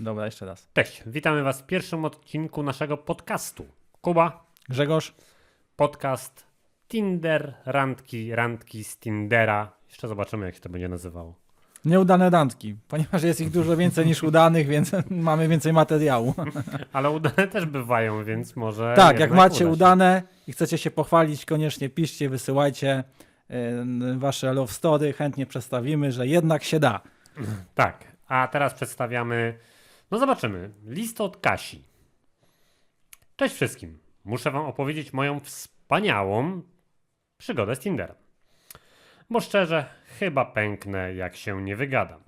Dobra, jeszcze raz. Cześć, witamy Was w pierwszym odcinku naszego podcastu. Kuba, Grzegorz? podcast Tinder, randki, randki z Tindera. Jeszcze zobaczymy, jak się to będzie nazywało. Nieudane randki, ponieważ jest ich dużo więcej niż udanych, więc mamy więcej materiału. Ale udane też bywają, więc może. tak, jak jednak macie uda się. udane i chcecie się pochwalić, koniecznie piszcie, wysyłajcie y, wasze love story, chętnie przedstawimy, że jednak się da. Tak, a teraz przedstawiamy. No zobaczymy. List od Kasi. Cześć wszystkim. Muszę Wam opowiedzieć moją wspaniałą przygodę z Tinderem. Bo szczerze, chyba pęknę, jak się nie wygadam.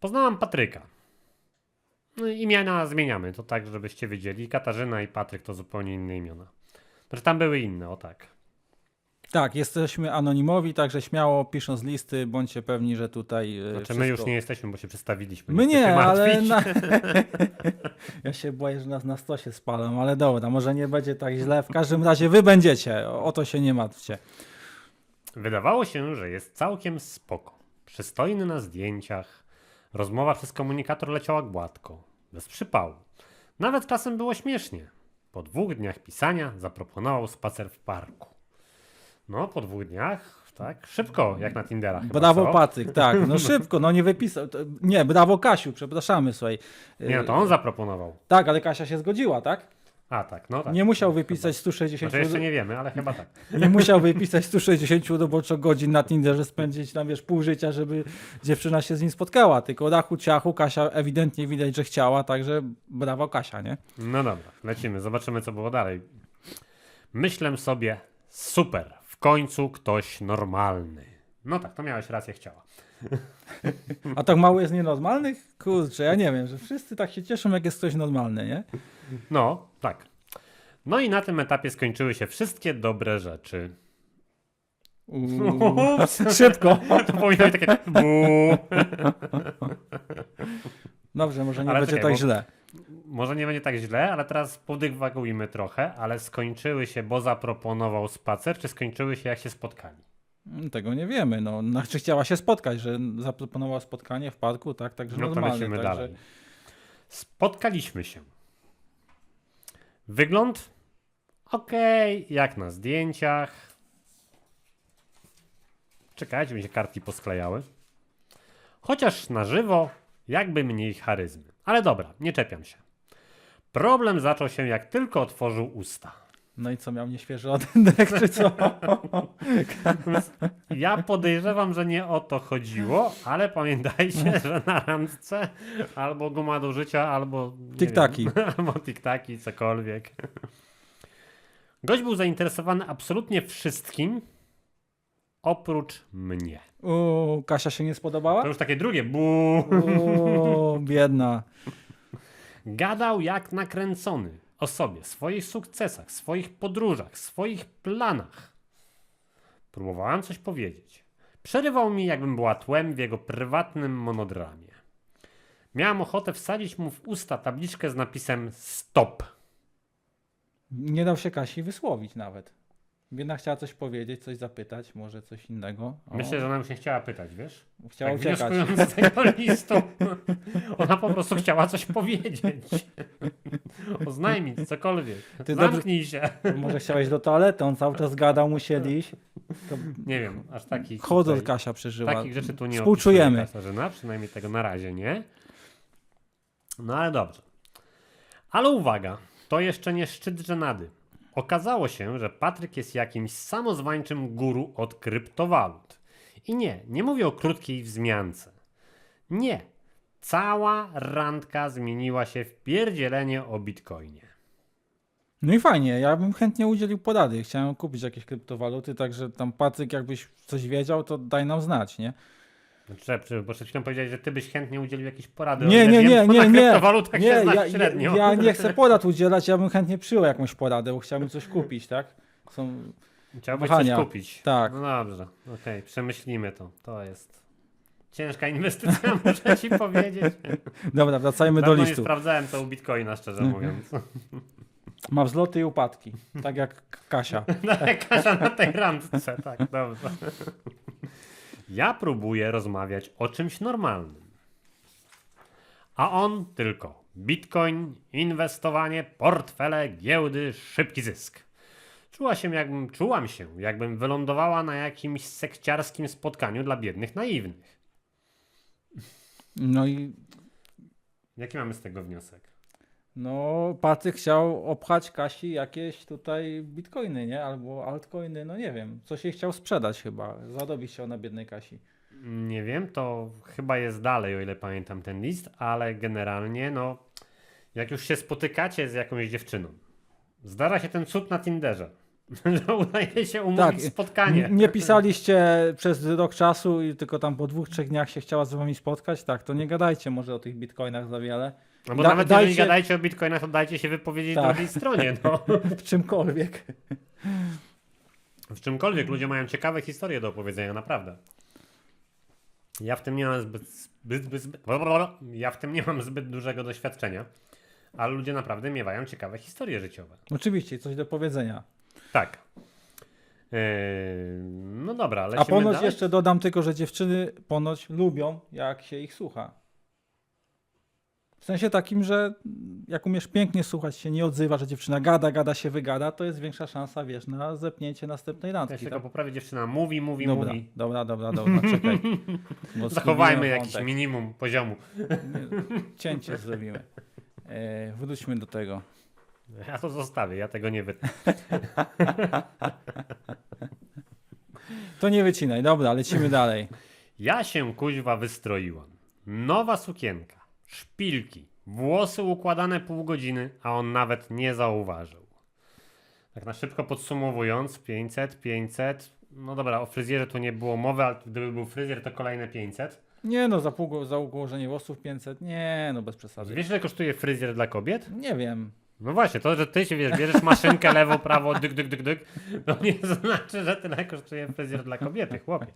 Poznałam Patryka. No imiona zmieniamy, to tak, żebyście wiedzieli. Katarzyna i Patryk to zupełnie inne imiona. Znaczy tam były inne, o tak. Tak, jesteśmy anonimowi, także śmiało pisząc listy, bądźcie pewni, że tutaj. y, Znaczy wszystko... my już nie jesteśmy, bo się przedstawiliśmy. My nie, ale. Na... ja się boję, że nas na stosie spalą, ale dobra, może nie będzie tak źle. W każdym razie wy będziecie, o o to się nie martwcie. Wydawało się, że jest całkiem spoko. Przystojny na zdjęciach. Rozmowa przez komunikator leciała gładko, bez przypału. Nawet czasem było śmiesznie. Po dwóch dniach pisania zaproponował spacer w parku. No, po dwóch dniach, tak, szybko, jak na Tinderach. chyba, Brawo co? Patryk, tak, no szybko, no nie wypisał. Nie, brawo Kasiu, przepraszamy, słuchaj. Nie, no to on zaproponował. Tak, ale Kasia się zgodziła, tak? A, tak, no tak. Nie musiał wypisać 160 Znaczy jeszcze nie wiemy, ale chyba tak. nie musiał wypisać 160 roboczo godzin na Tinderze, spędzić tam wiesz pół życia, żeby dziewczyna się z nim spotkała. Tylko rachu ciachu, Kasia ewidentnie widać, że chciała, także brawo Kasia, nie? No dobra, lecimy, zobaczymy co było dalej. Myślę sobie, super, końcu ktoś normalny. No tak, to miałeś rację, chciała. A tak mało jest nienormalnych? Kurczę, ja nie wiem, że wszyscy tak się cieszą, jak jest ktoś normalny, nie? No, tak. No i na tym etapie skończyły się wszystkie dobre rzeczy. Uuu, szybko. To powinno być takie buu. Dobrze, może nie Ale będzie czekaj, tak bo- źle. Może nie będzie tak źle, ale teraz podywagujmy trochę, ale skończyły się, bo zaproponował spacer, czy skończyły się jak się spotkali? Mm, Tego nie wiemy. No, znaczy chciała się spotkać, że zaproponowała spotkanie w parku, tak, także No to lecimy także... dalej. Spotkaliśmy się. Wygląd? Okej, jak na zdjęciach. Czekajcie, mi się kartki posklejały. Chociaż na żywo jakby mniej charyzmy. Ale dobra, nie czepiam się. Problem zaczął się jak tylko otworzył usta. No i co, miał nieświeży oddech, czy co? Ja podejrzewam, że nie o to chodziło, ale pamiętajcie, że na randce albo guma do życia, albo Tiktaki. albo tiktaki, cokolwiek. Gość był zainteresowany absolutnie wszystkim, oprócz mnie. Uuu, Kasia się nie To spodobała? już takie drugie, bu. Uuu, biedna. Gadał jak nakręcony o sobie, swoich sukcesach, swoich podróżach, swoich planach. Próbowałem coś powiedzieć. Przerywał mi, jakbym była tłem w jego prywatnym monodramie. Miałem ochotę wsadzić mu w usta tabliczkę z napisem stop. Nie Nie dał się Kasi wysłowić nawet. Biedna chciała coś powiedzieć, coś zapytać, może coś innego. O, Myślę, że ona już nie chciała pytać, wiesz? Chciała tak uciekać. z tego listu, ona po prostu chciała coś powiedzieć. Oznajmić cokolwiek. Ty dobrze- Zamknij się. Może chciałeś do toalety, on cały czas gadał, musieli iść. To Nie wiem, aż takich. Tutaj- Kasia przeżyła. Takich rzeczy tu nie Współczujemy. Katarzyna, przynajmniej tego na razie nie. No ale dobrze. Ale uwaga, to jeszcze nie szczyt żenady. Okazało się, że Patryk jest jakimś samozwańczym guru od kryptowalut. I nie, nie mówię o krótkiej wzmiance. Nie. Cała randka zmieniła się w pierdzielenie o bitcoinie. No i fajnie, ja bym chętnie udzielił porady. Chciałem kupić jakieś kryptowaluty, także tam Patryk jakbyś coś wiedział, to daj nam znać, nie? Znaczy, bo przed chwilą powiedziałeś, że ty byś chętnie udzielił jakieś porady. Nie, nie, nie, to nie, nie. kryptowalutach Nie, się ja, średnio. ja, nie chcę porad udzielać, ja bym chętnie przyjął jakąś poradę, bo chciałbym coś kupić, tak? Są... Chciałbyś Wahania. coś kupić. Tak. No dobrze, okej, przemyślimy to. To jest ciężka inwestycja, muszę ci powiedzieć. Dobra, wracajmy do Dawno nie listu. sprawdzałem co u Bitcoina, szczerze Mhm. mówiąc. Ma wzloty i upadki, tak jak Kasia. No, Kasia na tej randce, tak, dobrze. Ja próbuję rozmawiać o czymś normalnym. A on tylko bitcoin, inwestowanie, portfele, giełdy, szybki zysk. Czuła się jakbym, czułam się, jakbym wylądowała na jakimś sekciarskim spotkaniu dla biednych naiwnych. No i Jaki mamy z tego wniosek? No, Patryk chciał obchać Kasi jakieś tutaj bitcoiny, nie? Albo altcoiny, no nie wiem. Coś jej chciał sprzedać chyba. Zarobić chciał na biednej Kasi. Nie wiem, to chyba jest dalej, o ile pamiętam ten list, ale generalnie, no, jak już się spotykacie z jakąś dziewczyną, zdarza się ten cud na Tinderze, że udaje się umówić Tak, spotkanie. Nie pisaliście przez rok czasu i tylko tam po dwóch, trzech dniach się chciała z wami spotkać, tak, to nie gadajcie może o tych bitcoinach za wiele. No bo Da- nawet jeżeli dajcie- gadajcie o bitcoinach, to dajcie się wypowiedzieć Tak. drugiej stronie. No. W czymkolwiek. W czymkolwiek ludzie mają ciekawe historie do opowiedzenia, naprawdę. Ja w tym nie mam zbyt, zbyt, zbyt, zbyt ja w tym nie mam zbyt dużego doświadczenia, ale ludzie naprawdę miewają ciekawe historie życiowe. Oczywiście, coś do powiedzenia. Tak. Yy, no dobra, lecimy A ponoć dalej. jeszcze dodam tylko, że dziewczyny ponoć lubią, jak się ich słucha. W sensie takim, że jak umiesz pięknie słuchać, się nie odzywa, że dziewczyna gada, gada się wygada, to jest większa szansa, wiesz, na zepnięcie następnej Ja randki. się tylko Tak? poprawię, dziewczyna mówi, mówi, Dobra, mówi. dobra, dobra, dobra, czekaj. Bo Zachowajmy jakiś wątek. minimum poziomu. Cięcie zrobimy. E, wróćmy do tego. Ja to zostawię, ja tego nie wytnę. To nie wycinaj, dobra, lecimy dalej. Ja się kuźwa wystroiłam. Nowa sukienka, szpilki, włosy układane pół godziny, a on nawet nie zauważył. Tak na szybko podsumowując, 500, 500. No dobra, o fryzjerze tu nie było mowy, ale gdyby był fryzjer, to kolejne 500. Nie no, za, pół, za ułożenie włosów 500, nie no, bez przesady. Wiesz, ile kosztuje fryzjer dla kobiet? Nie wiem. No właśnie, to, że ty się wiesz, bierzesz maszynkę lewo, prawo, dyk, dyk, dyk, dyk, to nie znaczy, że tyle kosztuje fryzjer dla kobiety, chłopie.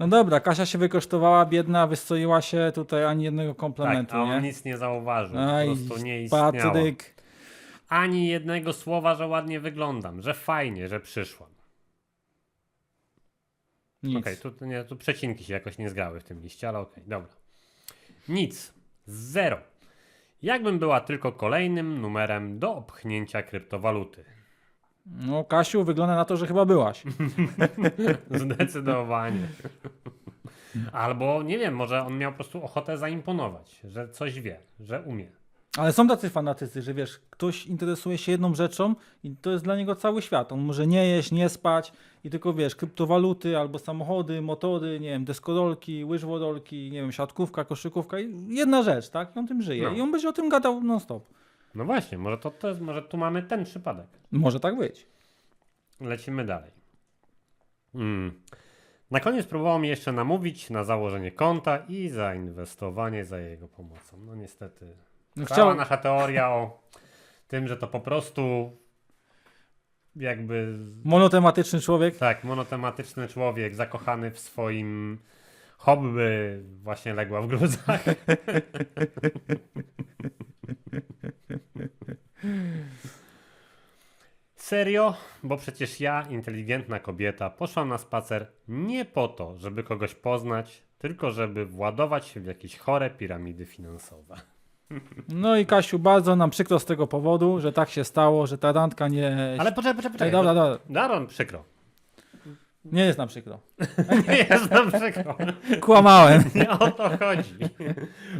No dobra, Kasia się wykosztowała, biedna, wystroiła się, tutaj ani jednego Tak, komplementu, a on nie? nic nie zauważył, Aj, po prostu nie istniało. Patryk. Ani jednego słowa, że ładnie wyglądam, że fajnie, że przyszłam. Okej, tu, nie, tu przecinki się jakoś nie zgrały w tym liście, ale okej, dobra. Nic. Zero. Jakbym była tylko kolejnym numerem do opchnięcia kryptowaluty. No, Kasiu, wygląda na to, że chyba byłaś. Zdecydowanie. Albo nie wiem, może on miał po prostu ochotę zaimponować, że coś wie, że umie. Ale są tacy fanatycy, że wiesz, ktoś interesuje się jedną rzeczą i to jest dla niego cały świat. On może nie jeść, nie spać i tylko wiesz, kryptowaluty albo samochody, motory, nie wiem, deskorolki, łyżwodolki, nie wiem, siatkówka, koszykówka i jedna rzecz, tak? I on tym żyje. No. I on będzie o tym gadał non stop. No właśnie, może to, to jest, może tu mamy ten przypadek. Może tak być. Lecimy dalej. Mm. Na koniec próbował mi jeszcze namówić na założenie konta i zainwestowanie za jego pomocą. No niestety. No, Cała nasza teoria o tym, że to po prostu jakby monotematyczny człowiek. tak, monotematyczny człowiek zakochany w swoim hobby właśnie legła w gruzach. Serio? Bo przecież ja, inteligentna kobieta, poszłam na spacer nie po to, żeby kogoś poznać, tylko żeby władować się w jakieś chore piramidy finansowe. No i Kasiu, bardzo nam przykro z tego powodu, że tak się stało, że ta randka nie... Ale poczekaj, poczekaj, poczekaj. dobra, dobra. Daron, przykro. Nie jest nam przykro. Nie jest nam przykro. Kłamałem. Nie o to chodzi.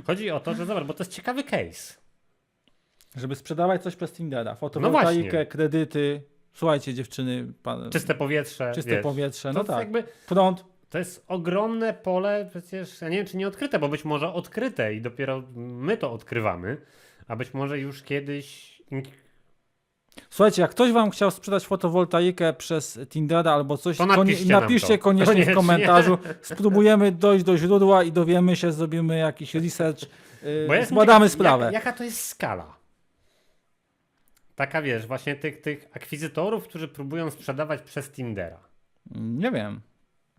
Chodzi o to, że zobacz, bo to jest ciekawy case. Żeby sprzedawać coś przez Tindera. No Fotowoltaikę, właśnie. kredyty. Słuchajcie dziewczyny, pan, Czyste powietrze. czyste wiesz. powietrze, To no jest tak. jakby, Prąd. to jest ogromne pole, przecież ja nie wiem, czy nie odkryte, bo być może odkryte i dopiero my to odkrywamy, a być może już kiedyś. Słuchajcie, jak ktoś wam chciał sprzedać fotowoltaikę przez Tindera albo coś, To napiszcie nam napiszcie to. koniecznie, Koniecznie. w komentarzu. Spróbujemy dojść do źródła i dowiemy się, zrobimy jakiś research, yy, zbadamy sprawę. Jak, jaka to jest skala? Taka wiesz, właśnie tych, tych akwizytorów, którzy próbują sprzedawać przez Tindera. Nie wiem.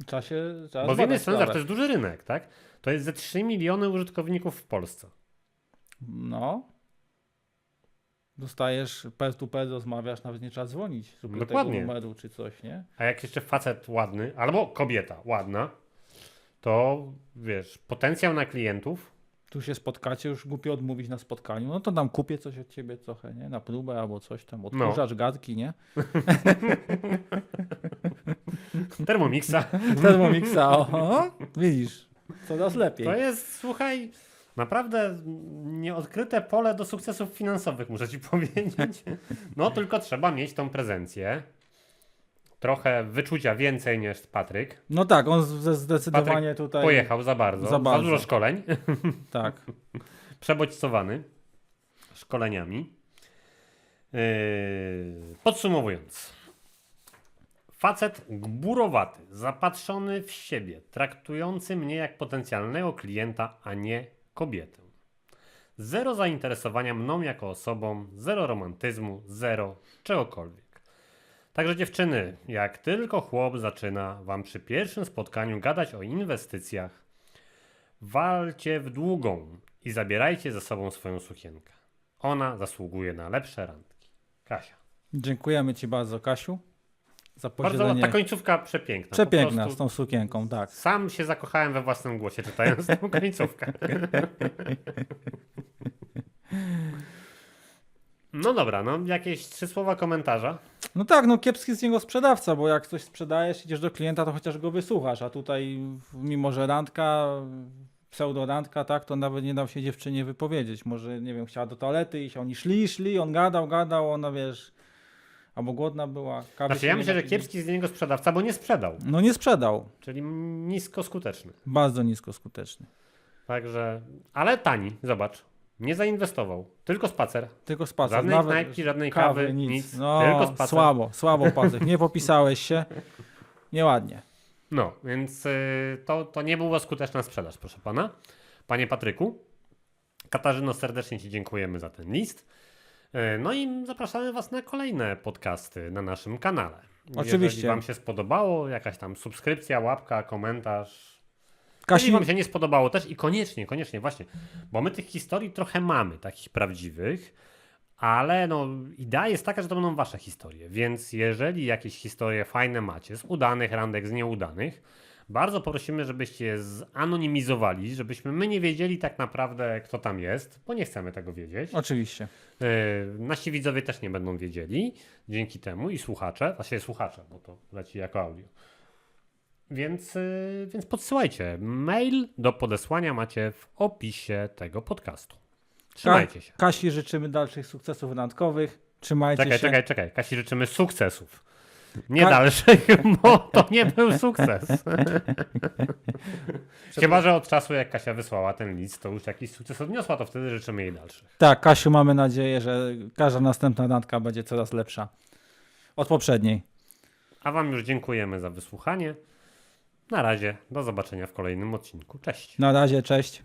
Trzeba się trzeba Bo z jednej strony to jest duży rynek, tak? To jest ze 3 miliony użytkowników w Polsce. No. Dostajesz per to per, rozmawiasz, nawet nie trzeba dzwonić Dokładnie. numeru czy coś, nie? A jak jeszcze facet ładny, albo kobieta ładna, to wiesz, potencjał na klientów tu się spotkacie, już głupio odmówić na spotkaniu, no to tam kupię coś od ciebie trochę, nie? Na próbę albo coś tam, odkurzacz, gadki, nie? Thermomixa. Thermomixa, oho, widzisz, coraz lepiej. To jest, słuchaj, naprawdę nieodkryte pole do sukcesów finansowych, muszę ci powiedzieć. No, tylko trzeba mieć tą prezencję. Trochę wyczucia więcej niż Patryk. No tak, on zdecydowanie tutaj, Pojechał za bardzo. Za Za, bardzo. dużo szkoleń. tak, Przebodźcowany szkoleniami. Yy, podsumowując. Facet gburowaty, zapatrzony w siebie, traktujący mnie jak potencjalnego klienta, a nie kobietę. Zero zainteresowania mną jako osobą, zero romantyzmu, zero czegokolwiek. Także dziewczyny, jak tylko chłop zaczyna wam przy pierwszym spotkaniu gadać o inwestycjach, walcie w długą i zabierajcie ze sobą swoją sukienkę. Ona zasługuje na lepsze randki. Kasia. dziękujemy ci bardzo, Kasiu, za Bardzo posiedzenie. ta końcówka przepiękna. Przepiękna z tą sukienką, tak. Sam się zakochałem we własnym głosie czytając tę końcówkę. No dobra, no jakieś trzy słowa komentarza. No tak, no kiepski z niego sprzedawca, bo jak coś sprzedajesz, idziesz do klienta, to chociaż go wysłuchasz, a tutaj mimo, że randka, pseudorandka, tak, to nawet nie dał się dziewczynie wypowiedzieć. Może, nie wiem, chciała do toalety iść, oni szli, szli, on gadał, gadał, ona, wiesz, albo głodna była. Kawy Znaczy ja myślę, że kiepski z niego sprzedawca, bo nie sprzedał. No nie sprzedał, Czyli nisko skuteczny. bardzo nisko skuteczny. Także, ale tani, zobacz. Nie zainwestował, tylko spacer. Tylko spacer. Żadnej nawet knajpki, żadnej kawy, nic. No, tylko spacer. słabo, słabo Pacek, nie popisałeś się, nieładnie. No, więc y, to, to nie była skuteczna sprzedaż, proszę pana. Panie Patryku, Katarzyno, serdecznie Ci dziękujemy za ten list. Y, No i zapraszamy Was na kolejne podcasty na naszym kanale. Oczywiście. Jeżeli Wam się spodobało, jakaś tam subskrypcja, łapka, komentarz. Kasi, Jeżeli Wam się nie spodobało też i koniecznie, koniecznie, właśnie, bo my tych historii trochę mamy, takich prawdziwych, ale no, idea jest taka, że to będą Wasze historie, więc jeżeli jakieś historie fajne macie, z udanych randek, z nieudanych, bardzo prosimy, żebyście je zanonimizowali, żebyśmy my nie wiedzieli tak naprawdę, kto tam jest, bo nie chcemy tego wiedzieć. oczywiście. Yy, nasi widzowie też nie będą wiedzieli dzięki temu i słuchacze, właściwie słuchacze, bo to leci jako audio. Więc, yy, więc podsyłajcie. Mail do podesłania macie w opisie tego podcastu. Trzymajcie się. Kasi życzymy dalszych sukcesów randkowych. Trzymajcie Czekaj, się. czekaj, czekaj. Kasi życzymy sukcesów. Nie Ka- dalszych, bo to nie był sukces. Chyba, że od czasu jak Kasia wysłała ten list, to już jakiś sukces odniosła, to wtedy życzymy jej dalszych. Tak, Kasiu, mamy nadzieję, że każda następna randka będzie coraz lepsza od poprzedniej. A Wam już dziękujemy za wysłuchanie. Na razie, do zobaczenia w kolejnym odcinku. Cześć. Na razie, cześć.